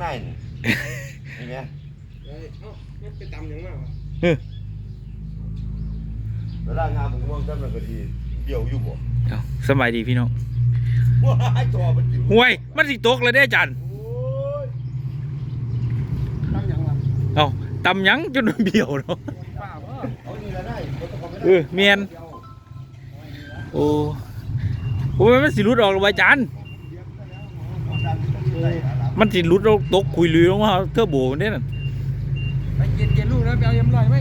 ในนี่นี่แหมเอ้ยเอ้ามันไปตำหยังมากวะเวลางานผมง่วงจำนั่นก็ดีเดี่ยวอยู่บ่เอาสบายดีพี่น้องว้ายจอมันอยู่ห่วยมันสิตกเลยเด้อาจารย์โอ้ยตำหยังวะเอาตำหยังจนเบี้ยวเนาะป้าบ่เอานี่ละได้บ่ต้องเข้าไปเออเมียนโอ้โอ้ยมันสิหลุดออกหรือวะอาจารย์ มันสิหลุดออกตกคุยลือลงมาเทอร์โบมันเด้นั่นไปเย็นเย็นลูกนะไปเอายำลอยไหม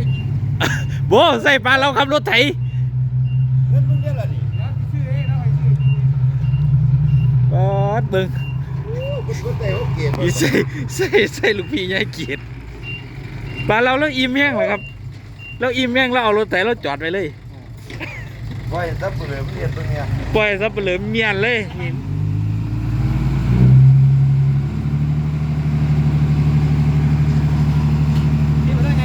บ่ใส่ปลาเราขับรถไถเงินมึงเนี่ยล่ะนี่แล้วซื้อเองแล้วไปซื้อปอดเบิ่งโอ้คุณก็แต่เขาเกลียดอีใส่ใส่ใส่ลูกพี่ยายเกียรติปลาเราแล้วอิ่มแห้งเหรอครับแล้วอิ่มแห้งแล้วเอารถไถเราจอดไว้เลยไว้ซับเปลือกเรียนตรงเนี้ยปล่อยซับเปลือเมียนเลยนี่ นี่มาได้ไง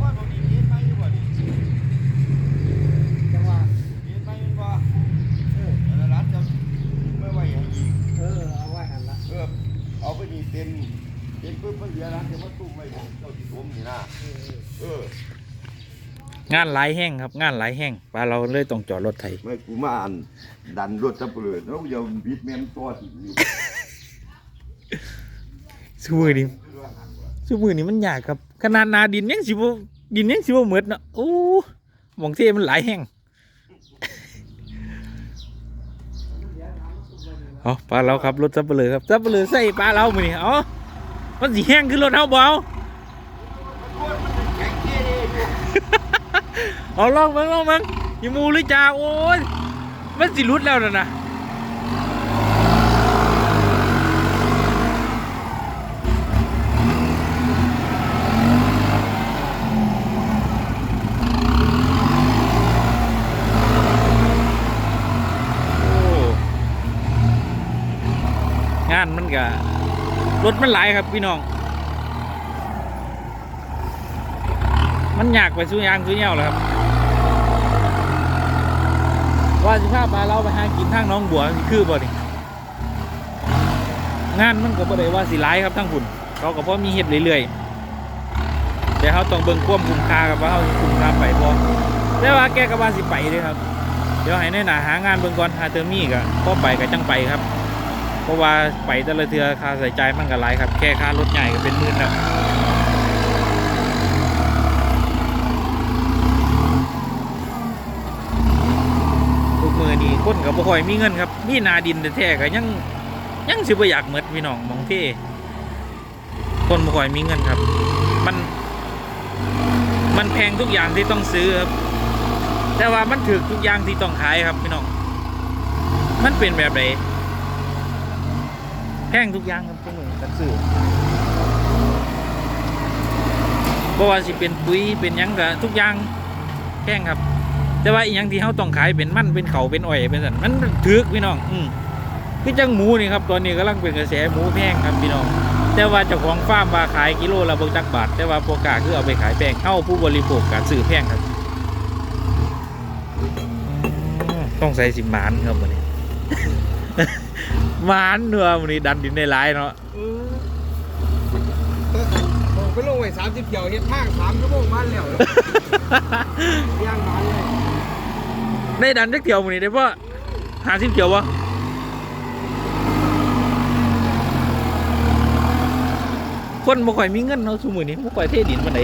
ว่าบ่มีเมียนไหมอยู่บ่นี่ จังหวะ เมียนไหมมันบ่เออแล้วร้านจะเมื่อไว้ให้อีก เออเอาไว้หันละ เออเอาไปนี่เต็มเต็มปุ๊บมันเหลือร้านจะมาตุ้มไว้เจ้าที่สวมนี่นะ เออเออ เออ งานหลายแห้งครับ งานหลายแห้งปลาเราเลยต้องจอดรถไถไม่กูมาอันดันรถซับเปลือกแล้วอย่าบิดแม่นตัวที่อยู่สู้มือนี้สู้มือนี้มันยากครับ ขนาดนาดินยังสิบ่ดินยังสิบ่เหมือดเนาะโอ้หมองเทมันหลายแห้งเอาปลาเราครับรถซับเปลือครับซับเปลือใส่ปลาเรามือนี้เอามันสิแห้งขึ้นรถเฮาบ่เอา เอาลองมึงลองมึงยมูเลยจ้าโอ้ยมันสิรุดแล้วนะนะโอ้งานมันก็รถมันหลายครับพี่น้อง มันอยากไปสู้ยางสู้เหยวแล้วครับ ว่าสิพาปลาเราไปหากินทางน้องบัวคือบ่นี่งานมันก็บ่ได้ว่าสิร้ายครับทั้งคุณเขาก็พอมีเฮ็ดเรื่อยๆแต่เขาต้องเบิ่งความคุมค่ากับว่าเขาคุมค่าไปบ่แต่ว่าแกก็ว่าสิไปเด้ครับ เดี๋ยวให้ในหนาหางานเบิ่งก่อนหาเทอมีก็พอไปก็จังไปครับ เพราะว่าไปแต่ละเทือค่าใส่ใจมันก็หลายครับ แค่ค่ารถใหญ่ก็เป็นหมื่นแล้ว ทุกมือนี่ คนกับบ่ค่อยมีเงินครับ มีนาดินแท้ๆก็ยังยังสิบ่อยากเหมือดพี่น้องมองเท่คนบ่ค่อยมีเงินครับ มัน มันแพงทุกอย่างที่ต้องซื้อครับ แต่ว่ามันถูกทุกอย่างที่ต้องขายครับพี่น้อง มันเป็นแบบไหนแพงทุกอย่างครับทุกมือกันซื้อบ่ว่าสิเป็นปุ๋ยเป็นยังก็ทุกอย่างแพงครับ แต่ว่าอีหยังที่เขาต้องขายเป็นมันเป็นเขาเป็นอ้อยเป็นสันมันถือกพี่น้อง อืมคือจังหมูนี่ครับตอนนี้กำลังเป็นกระแสหมูแพงครับพี่น้อง แต่ว่าเจ้าของฟาร์มว่าขายกิโลละเบิกจักบาทแต่ว่าโปรกล้าคือเอาไปขายแพงเข้าผู้บริโภคการซื้อแพงครับอืมต้องใส่สิหมานครับวันนี้หมานเนื้อวันนี้ดันดินในร้ายเนาะเออบอกไปลงไว้สามสิบเกี่ยวเฮ็ดทางสามชั่วโมงมันแล้วย่างมันเลย ได้ดันจักเที่ยววันนี้ได้ป่ะหาสิบเที่ยววะคนบ่ค่อยมีเงินเนาะสมือนี้บ่ค่อยเทดินปานใด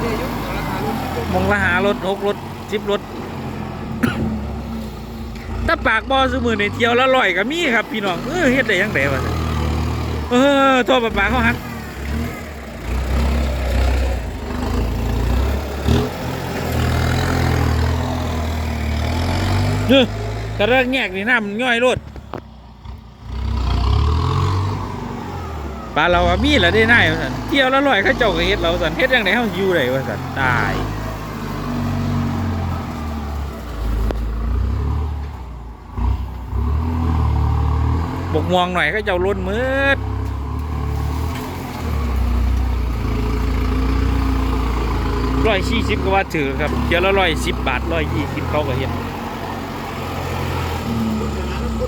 เนี่ยยกราคารถมองละหารถหกรถสิบรถถ้าปากบ่อสมือในเที่ยวละร้อยก็มีครับพี่น้องเออเฮ็ดได้ยังไงวะเออโทษปากปากเขาหัก เออกระเรื่องแยกนี่น้ามันย่อยรุดปลาเราอะมีละได้น่ายสันเที่ยวและลอยเข้าเจ้าก็เฮ็ดเราสันเฮ็ดยังไงมันอยู่ได้ว่าสันตายบกมองหน่อยก็เจ้าล้นมืดร้อยสี่สิบก็ว่าถือครับเที่ยวแล้วร้อยสิบบาทร้อยยี่สิบเขาก็เฮ็ด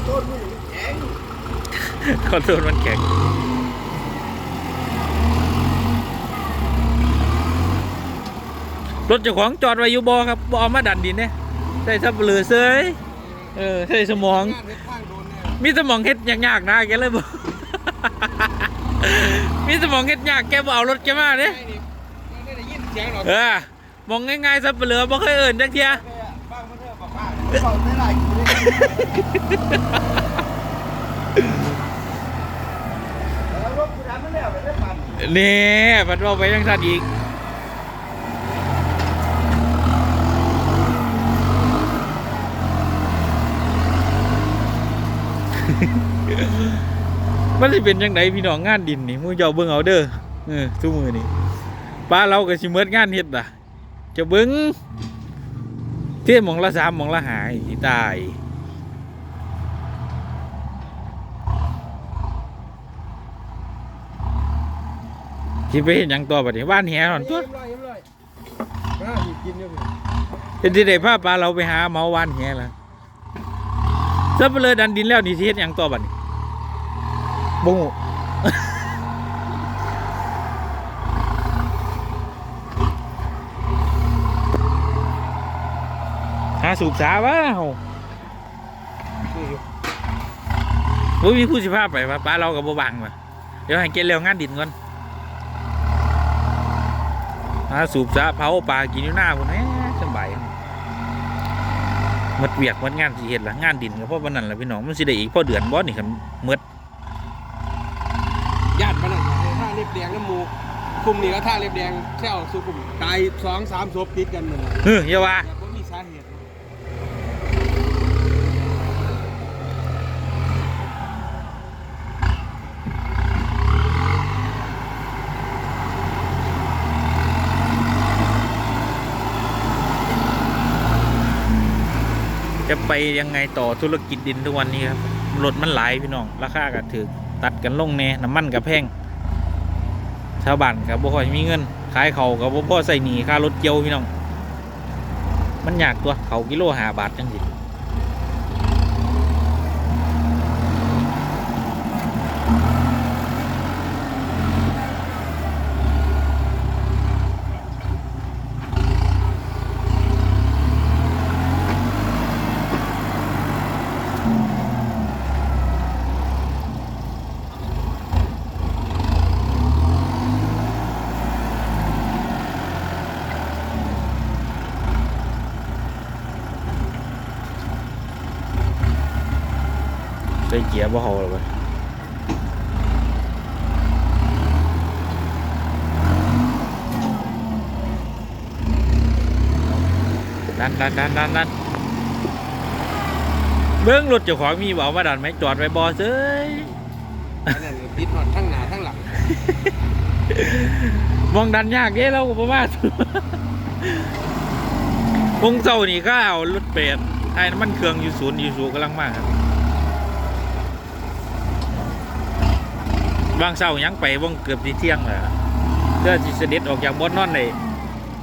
โทษมึงแข็งขอโทษมันแข็งรถเจ้าของจอดไว้อยู่บอครับบอมาดันดินเนี่ยใส่ซับเปลือเซยเออใส่สมอง มีสมองเฮ็ดยากๆนะแกเลยบอกมีสมองเฮ็ดยากแกบอเอารถแกมาเนี่ยเออมองง่ายๆซับเปลือบ่เคยเอิ่นจักเทียบ้างมั นเถอะบอกว่าเบาไม่ไรกูเลยแล้วรถกูทำไม่แล้วไปได้ปั่นนี่มันว่าไปยังสัตว์อีกมันสิเป็นจังไดพี่น้องงานดินนี่มูเจ้าเบิ่งเอาเด้อเออทุกมือนี่ป้าเราก็สิเมิดงานเฮ็ดอะจะเบิ่งเที่ยมองละสามมองละหายสิตาย สิไปเห็นหยังต่อบัดนี้บ้านแหนอนตัวเยี่ยมเลยเยี่ยมเลยมาหยิบกินอยู่พี่เป็นที่ได้พาปลาเราไปหาเมาวันแหละซับไปเลยดันดินแล้วนี่สิเฮ็ดหยังต่อบัดนี้บ่ฮู้ หาสูบสาว้าวบ่มีผู้สิพาไปว่าปลาเรากับบ่บังว่ะเดี๋ยวให้เกณฑ์เร็วงานดินก่อนหาสูบสาเผาปลากินอยู่หน้าพุ่นแหมสำบายหมดเวียกหมดงานสิเฮ็ดละงานดินก็เพราะวันนั้นล่ะพี่น้องมันสิได้อีกพอเดือนบ่นี่คันหมดญาติมันน่ะท่าเล็บแดงน้ำมูกกลุ่มนี้ก็ท่าเล็บแดงแค่เอาสุกุมตายสองสามศพติดกันนั่นแหละเฮ้ยอย่าว่าแต่ผมมีสาเหตุ จะไปยังไงต่อธุรกิจดินทุกวันนี้ครับรถมันหลายพี่น้อง ราคาก็ถือตัดกันลงแน่น้ำมันกับแพงชาวบ้านกับบ่ค่อยมีเงิน ขายเขากับบ่พอใส่หนีค่ารถเกี่ยวพี่น้อง มันยากตัวเขากิโลหาบาทจังสิ บ่เขาหรอกเว้ยดันดันดันดันดันเบิ้งรถเจ้าของมีบอกว่าดันไหมจอดไว้บ่เซ้ยอันนั้นติดหอดทั้งหน้าทั้งหลังมองดันยากเด้เราก็ประมาณวงเสานี่ก็เอารถเป็ดไอ้น้ำมันเครื่องอยู่ศูนย์อยู่ศูนย์กำลังมากครับ บางเสายังไปวงเกือบที่เที่ยงเลยเพื่อที่เสด็จออกจากบอนนอนเลย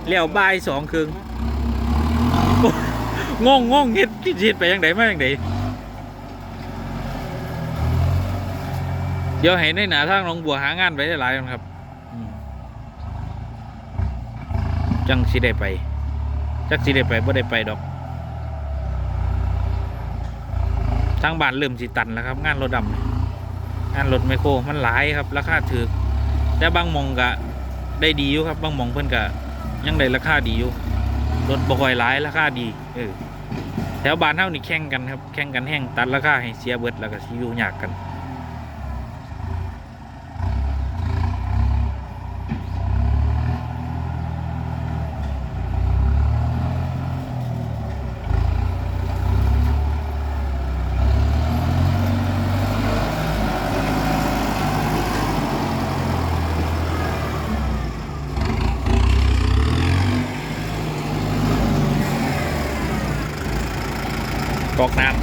เลี้ยวบ่ายสองครึ่งงงงงเฮ็ดที่เฮ็ดไปยังไงมายังไงเดี๋ยวให้ในหนาทางหนองบัวหางานไปได้หลายครับจังสิได้ไป จักสิได้ไปบ่ได้ไปดอก ทางบ้านเริ่มสิตันแล้วครับ งานรถดำ งานรถไมโครมันหลายครับ ราคาถือแต่บางมองกะได้ดีอยู่ครับบางมองเพื่อนกะยังได้ราคาดีอยู่รถบ่ค่อยหลายราคาดีเออแถวบ้านเท่านี่แข่งกันครับแข่งกันแห้งตัดราคาให้เสียเบิดแล้วก็สิอยู่ยากกัน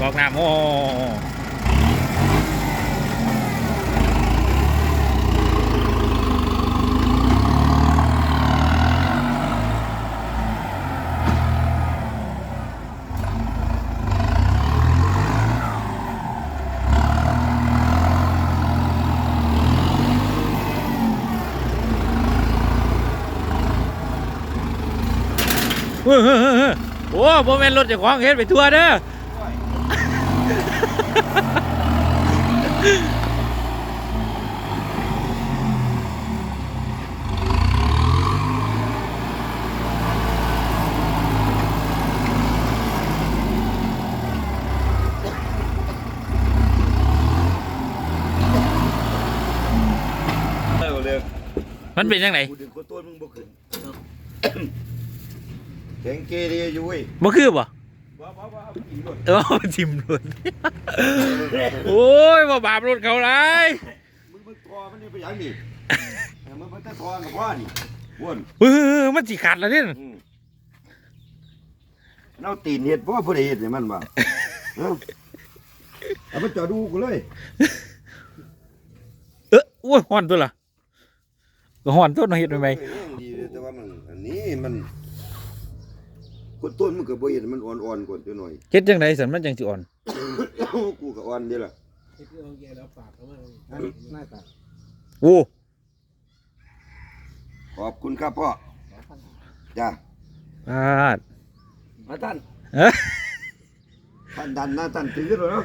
กอกน้ำโอ้โอ้โหโมเมนต์รถจะคว้างเฮ็ดไปทัวเด้อ มันเป็นจังไดกูดึงกูต้นมึงบ่ขึ้นแข็งเกเรอยู่เว้ยบ่คือบ่ว้าวว้าวว้าวกินรถเออทิมรถโอ้ยบ่บาปรถเขาหลายมึงมึงคอมันนี่ไปหยังนี่เออมึงมันตะคอกับพ่อนี่วนเฮ้ยมันสิขาดแล้วเนี่ยอืมเราตีนเห็ดเพราะว่าผู้ใดเห็ดเนี่ยมันบ่เอ้าเอาไปจอดดูกูเลย เออโอ้ยฮ้อนตัวล่ะ ก็ฮ้อนตัวเนาะเฮ็ดไปไหมเออดีเลยแต่ว่ามันอันนี้มันคนต้นมันก็บ่เห็นมันอ่อนๆกว่าตัวหน่อยเฮ็ดจังไดสันมันจังสิอ่อนกูก็อ่อนเด้ล่ะหน้าตาโอ้ขอบคุณครับพ่อจ้าพาดมาท่านเอ้อท่านดันหน้าท่านถือเลยเนาะ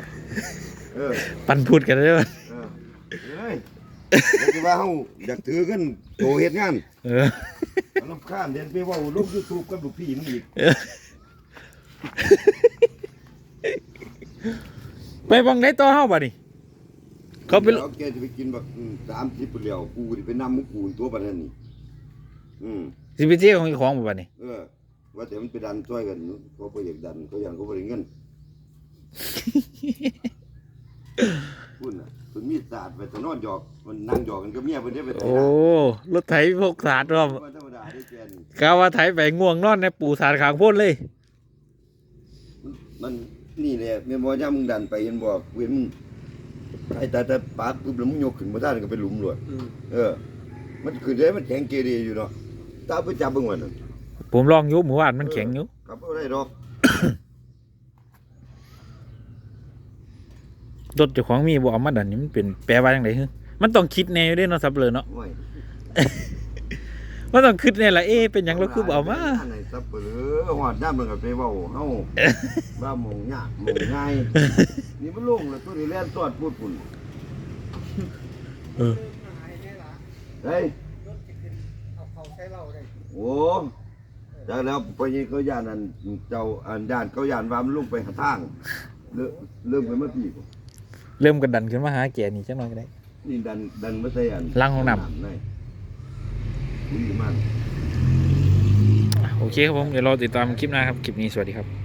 เออปันพูดกันได้บ่เออเฮ้ย อยากสิว่าเฮาอยากถือกันโตเฮ็ดงานเออเอาน้ำข้ามเรียนไปเว่าลง YouTube กับลูกพี่มึงอีกไปบังไหนต่อเฮาบัดนี้เขาไปดี๋ยวแกจะไปกินแบบสามสิบเปลี่ยวกูจะไปนำมุกกูตัวปานนั้นนี่อืมสิไปเที่ยวของอีของบ่บัดนี้เออ ว่าแต่มันไปดันช่วยกันเขาบ่อยากดันเขาอย่างเขาบ่ได้เงิน พูดน่ะ เพิ่นมีศาสตร์ไปแตะนอนหยอกมันนั่งหยอกกันกับเมียเพิ่นได้ไปไถโอ้นารถไถพกสาดรอบว่าธรรมดาได้แกนี่กาว่าไถไปง่วงนอนในปูสาดขางโพ้นเลย มันนี่แหละแม่นบ่ย่ามึงดันไปเห็นบ่เว้นมึงไอ้ตาตาปากปุ๊บแล้วมึงยกขึ้นบ่ได้ก็ไปหลุมเลยอืมเออ มันคือได้มันแข็งเกเรอยู่เนาะตาไปจับเบิ่งว่านั่นผมลองอยู่หมู่บ้านมันแข็งอยู่ กลับบ่ได้ดอก รถเจ้าของมีบ่เอามาดันนี่มันเป็นแปลว่าจังไดฮึมันต้องคิดแน่อยู่เด้เนาะซับเลยเนาะโอ้ยมันต้องคิดแน่ล่ะเอ๊ะเป็นหยังเราคือบ่เอามาอันไหนซับเปลือหอดน้ำมันก็ไปเว้าเฮาว่าหมองยากหมองง่ายนี่มันโล่งแล้วตัวนี้แล่นตอดพูดปุ่นเออเฮ้ยเอาเขาใช้เหล้าได้โอ้จากแล้วไปนี่เขาย่านอันเจ้าอันย่านเขาย่านว่ามันลงไปหาทางเริ่มเริ่มกันมาพี่บ่ เริ่มกันดันขึ้นมาหาแกนี่จังหน่อยก็ได้ นี่ดันดันมาใส่อันล้างห้องน้ำ ในดีมันอะโอเคครับผม เดี๋ยวรอติดตามคลิปหน้าครับ คลิปนี้สวัสดีครับ